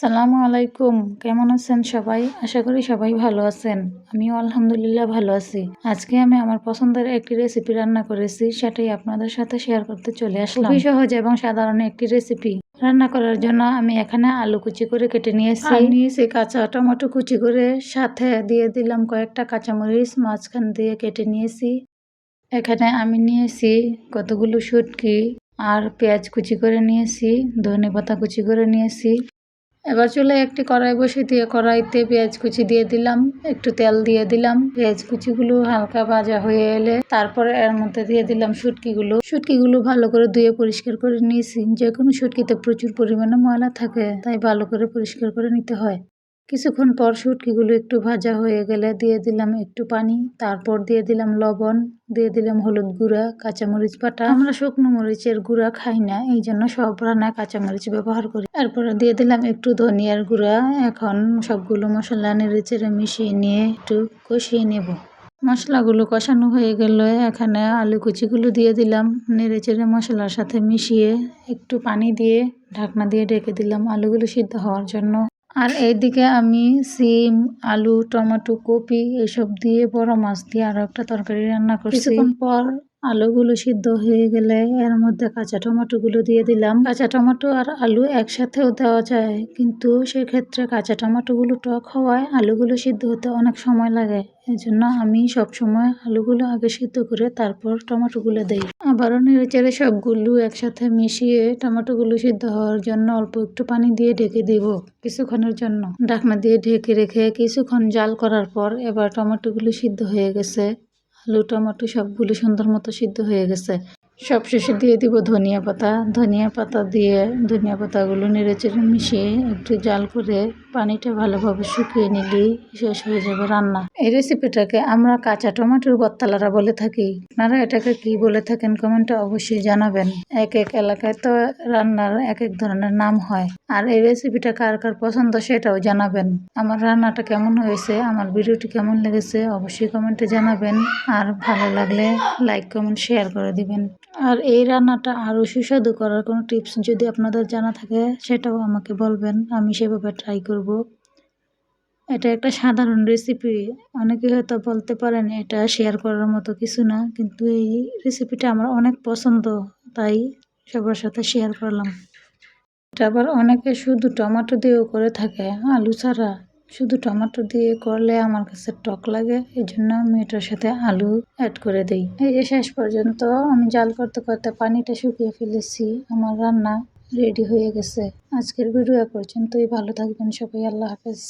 সালামু আলাইকুম। কেমন আছেন সবাই? আশা করি সবাই ভালো আছেন। আমিও আলহামদুলিল্লাহ ভালো আছি। আজকে আমি আমার পছন্দের একটি রেসিপি রান্না করেছি, সেটাই আপনাদের সাথে শেয়ার করতে চলে আসলাম। খুবই সহজ এবং সাধারণ একটি রেসিপি রান্না করার জন্য আমি এখানে আলু কুচি করে কেটে নিয়েছি। নিয়েছি কাঁচা টমেটো কুচি করে, সাথে দিয়ে দিলাম কয়েকটা কাঁচামরিচ, মাঝখান দিয়ে কেটে নিয়েছি। এখানে আমি নিয়েছি কতগুলো শুটকি, আর পেঁয়াজ কুচি করে নিয়েছি, ধনে পাতা কুচি করে নিয়েছি। এবার চলে একটি কড়াই বসে দিয়ে কড়াইতে পেঁয়াজ কুচি দিয়ে দিলাম, একটু তেল দিয়ে দিলাম। পেঁয়াজ কুচিগুলো হালকা ভাজা হয়ে এলে তারপরে এর মধ্যে দিয়ে দিলাম শুটকিগুলো। শুটকিগুলো ভালো করে ধুয়ে পরিষ্কার করে নিয়েছি। যে কোনো শুটকিতে প্রচুর পরিমাণে ময়লা থাকে, তাই ভালো করে পরিষ্কার করে নিতে হয়। কিছুক্ষণ পর শুটকিগুলো একটু ভাজা হয়ে গেলে দিয়ে দিলাম একটু পানি, তারপর দিয়ে দিলাম লবণ, দিয়ে দিলাম হলুদ গুঁড়া, কাঁচামরিচ বাটা। আমরা শুকনো মরিচের গুঁড়া খাই না, এই জন্য সব রান্নায় কাঁচামরিচ ব্যবহার করি। তারপরে দিয়ে দিলাম একটু ধনিয়ার গুঁড়া, এখন সবগুলো মশলা নেড়ে চেড়ে মিশিয়ে নিয়ে একটু কষিয়ে নেব। মশলাগুলো কষানো হয়ে গেল এখানে আলু কুচিগুলো দিয়ে দিলাম নেড়ে চেড়ে মশলার সাথে মিশিয়ে একটু পানি দিয়ে ঢাকনা দিয়ে ঢেকে দিলাম আলুগুলো সিদ্ধ হওয়ার জন্য। আর এইদিকে আমি সিম, আলু, টমেটো, কপি, এসব দিয়ে বড় মাছ দিয়ে আরও একটা তরকারি রান্না করছি। কিছুক্ষণ পর আলুগুলো সিদ্ধ হয়ে গেলে এর মধ্যে কাঁচা টমেটোগুলো দিয়ে দিলাম। কাঁচা টমেটো আর আলু একসাথেও দেওয়া যায়, কিন্তু সেক্ষেত্রে কাঁচা টমেটোগুলো টক হওয়ায় আলুগুলো সিদ্ধ হতে অনেক সময় লাগে। এই জন্য আমি সবসময় আলুগুলো আগে সিদ্ধ করে তারপর টমেটোগুলো দিই। আবারও নেড়ে চেড়ে সবগুলো একসাথে মিশিয়ে টমেটোগুলো সিদ্ধ হওয়ার জন্য অল্প একটু পানি দিয়ে ঢেকে দিব কিছুক্ষণের জন্য। ঢাকনা দিয়ে ঢেকে রেখে কিছুক্ষণ জাল করার পর এবার টমেটোগুলো সিদ্ধ হয়ে গেছে। আলু টমেটো সবগুলো সুন্দর মতো সিদ্ধ হয়ে গেছে। সব শেষে দিয়ে দিব ধনিয়া পাতা। ধনিয়া পাতা দিয়ে ধনিয়া পাতাগুলো নেড়ে চেড়ে মিশিয়ে একটু জাল করে পানিটা ভালোভাবে শুকিয়ে নিলেই শেষ হয়ে যাবে রান্না। এই রেসিপিটাকে আমরা কাঁচা টমেটোর বত্তালারা বলে থাকি। আপনারা এটাকে কি বলে থাকেন কমেন্টে অবশ্যই জানাবেন। এক এক এলাকায় তো রান্নার এক এক ধরনের নাম হয়। আর এই রেসিপিটা কার কার পছন্দ সেটাও জানাবেন। আমার রান্নাটা কেমন হয়েছে, আমার ভিডিওটি কেমন লেগেছে অবশ্যই কমেন্টে জানাবেন। আর ভালো লাগলে লাইক কমেন্ট শেয়ার করে দিবেন। আর এই রান্নাটা আরও সুস্বাদু করার কোনো টিপস যদি আপনাদের জানা থাকে, সেটাও আমাকে বলবেন। আমি সেভাবে ট্রাই করব। এটা একটা সাধারণ রেসিপি অনেকে হয়তো বলতে পারেন, এটা শেয়ার করার মতো কিছু না, কিন্তু এই রেসিপিটা আমার অনেক পছন্দ, তাই সবার সাথে শেয়ার করলাম। এটা আবার অনেকে শুধু টমেটো দিয়েও করে থাকে, আলু ছাড়া। শুধু টমেটো দিয়ে করলে আমার কাছে টক লাগে এই জন্য আমি এটার সাথে আলু অ্যাড করে দিই। এই যে শেষ পর্যন্ত আমি জাল করতে করতে পানিটা শুকিয়ে ফেলেছি, আমার রান্না রেডি হয়ে গেছে। আজকের ভিডিও পর্যন্তই, ভালো থাকবেন সবাই, আল্লাহ হাফেজ।